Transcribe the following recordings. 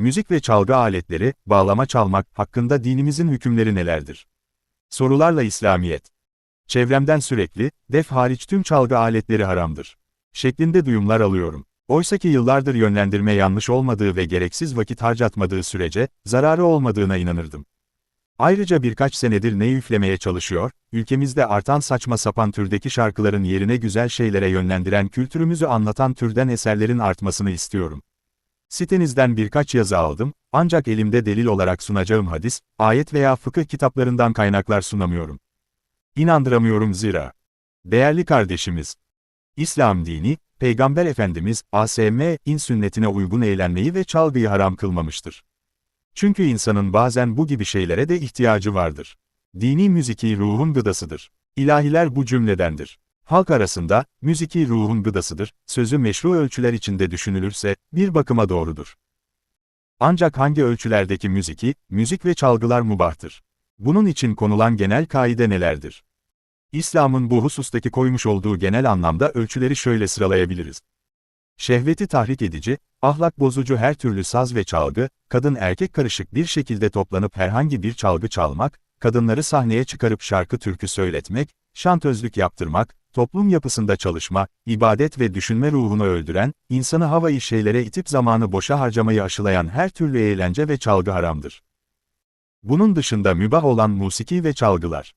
müzik ve çalgı aletleri, bağlama çalmak hakkında dinimizin hükümleri nelerdir? Sorularla İslamiyet. Çevremden sürekli, def hariç tüm çalgı aletleri haramdır. Şeklinde duyumlar alıyorum. Oysaki yıllardır yönlendirme yanlış olmadığı ve gereksiz vakit harcatmadığı sürece, zararı olmadığına inanırdım. Ayrıca birkaç senedir ne üflemeye çalışıyor, ülkemizde artan saçma sapan türdeki şarkıların yerine güzel şeylere yönlendiren kültürümüzü anlatan türden eserlerin artmasını istiyorum. Sitenizden birkaç yazı aldım, ancak elimde delil olarak sunacağım hadis, ayet veya fıkıh kitaplarından kaynaklar sunamıyorum. İnandıramıyorum zira. Değerli kardeşimiz, İslam dini, Peygamber Efendimiz, ASM-in sünnetine uygun eğlenmeyi ve çalgıyı haram kılmamıştır. Çünkü insanın bazen bu gibi şeylere de ihtiyacı vardır. Dini müziki ruhun gıdasıdır. İlahiler bu cümledendir. Halk arasında, müziki ruhun gıdasıdır, sözü meşru ölçüler içinde düşünülürse, bir bakıma doğrudur. Ancak hangi ölçülerdeki müziki, müzik ve çalgılar mubahtır? Bunun için konulan genel kaide nelerdir? İslam'ın bu husustaki koymuş olduğu genel anlamda ölçüleri şöyle sıralayabiliriz. Şehveti tahrik edici, ahlak bozucu her türlü saz ve çalgı, kadın erkek karışık bir şekilde toplanıp herhangi bir çalgı çalmak, kadınları sahneye çıkarıp şarkı türkü söyletmek, şantözlük yaptırmak, toplum yapısında çalışma, ibadet ve düşünme ruhunu öldüren, insanı havayı şeylere itip zamanı boşa harcamayı aşılayan her türlü eğlence ve çalgı haramdır. Bunun dışında mübah olan musiki ve çalgılar.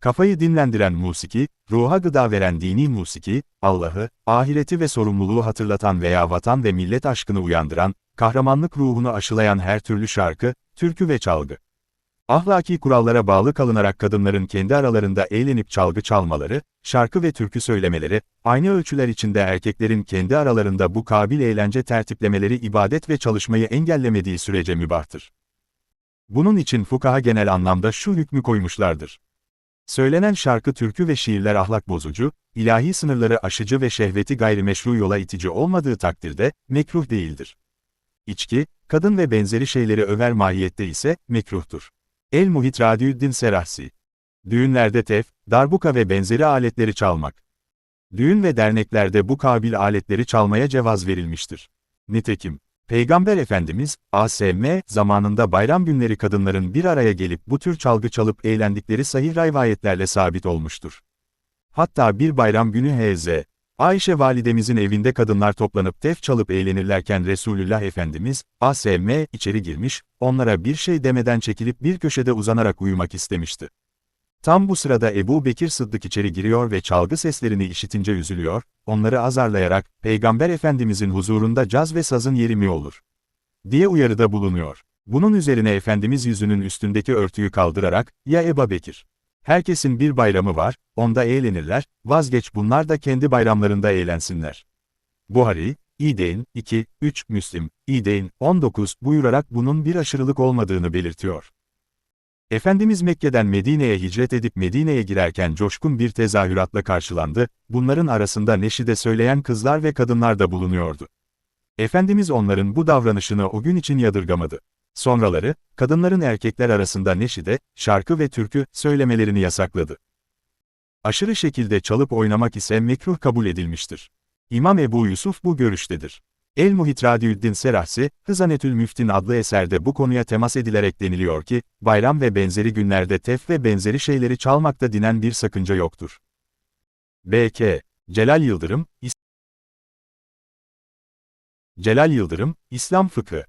Kafayı dinlendiren musiki, ruha gıda veren dini musiki, Allah'ı, ahireti ve sorumluluğu hatırlatan veya vatan ve millet aşkını uyandıran, kahramanlık ruhunu aşılayan her türlü şarkı, türkü ve çalgı. Ahlaki kurallara bağlı kalınarak kadınların kendi aralarında eğlenip çalgı çalmaları, şarkı ve türkü söylemeleri, aynı ölçüler içinde erkeklerin kendi aralarında bu kabil eğlence tertiplemeleri ibadet ve çalışmayı engellemediği sürece mübahtır. Bunun için fukaha genel anlamda şu hükmü koymuşlardır. Söylenen şarkı türkü ve şiirler ahlak bozucu, ilahi sınırları aşıcı ve şehveti gayrimeşru yola itici olmadığı takdirde, mekruh değildir. İçki, kadın ve benzeri şeyleri över mahiyette ise, mekruhtur. El-Muhit Radiüddin Serahsi Düğünlerde tef, darbuka ve benzeri aletleri çalmak. Düğün ve derneklerde bu kabil aletleri çalmaya cevaz verilmiştir. Nitekim, Peygamber Efendimiz, ASM, zamanında bayram günleri kadınların bir araya gelip bu tür çalgı çalıp eğlendikleri sahih rivayetlerle sabit olmuştur. Hatta bir bayram günü H.Z. Ayşe validemizin evinde kadınlar toplanıp tef çalıp eğlenirlerken Resulullah Efendimiz, ASM, içeri girmiş, onlara bir şey demeden çekilip bir köşede uzanarak uyumak istemişti. Tam bu sırada Ebu Bekir Sıddık içeri giriyor ve çalgı seslerini işitince üzülüyor, onları azarlayarak, Peygamber Efendimizin huzurunda caz ve sazın yeri mi olur? diye uyarıda bulunuyor. Bunun üzerine Efendimiz yüzünün üstündeki örtüyü kaldırarak, ya Eba Bekir. Herkesin bir bayramı var, onda eğlenirler, vazgeç bunlar da kendi bayramlarında eğlensinler. Buhari, İdeyn, 2, 3, Müslim, İdeyn, 19 buyurarak bunun bir aşırılık olmadığını belirtiyor. Efendimiz Mekke'den Medine'ye hicret edip Medine'ye girerken coşkun bir tezahüratla karşılandı, bunların arasında neşide söyleyen kızlar ve kadınlar da bulunuyordu. Efendimiz onların bu davranışını o gün için yadırgamadı. Sonraları, kadınların erkekler arasında neşide, şarkı ve türkü söylemelerini yasakladı. Aşırı şekilde çalıp oynamak ise mekruh kabul edilmiştir. İmam Ebu Yusuf bu görüştedir. El-Muhit Radiüddin Serahsi, Hızanetül Müftin adlı eserde bu konuya temas edilerek deniliyor ki, bayram ve benzeri günlerde tef ve benzeri şeyleri çalmakta dinen bir sakınca yoktur. B.K. Celal Yıldırım, İs Celal Yıldırım, İslam Fıkı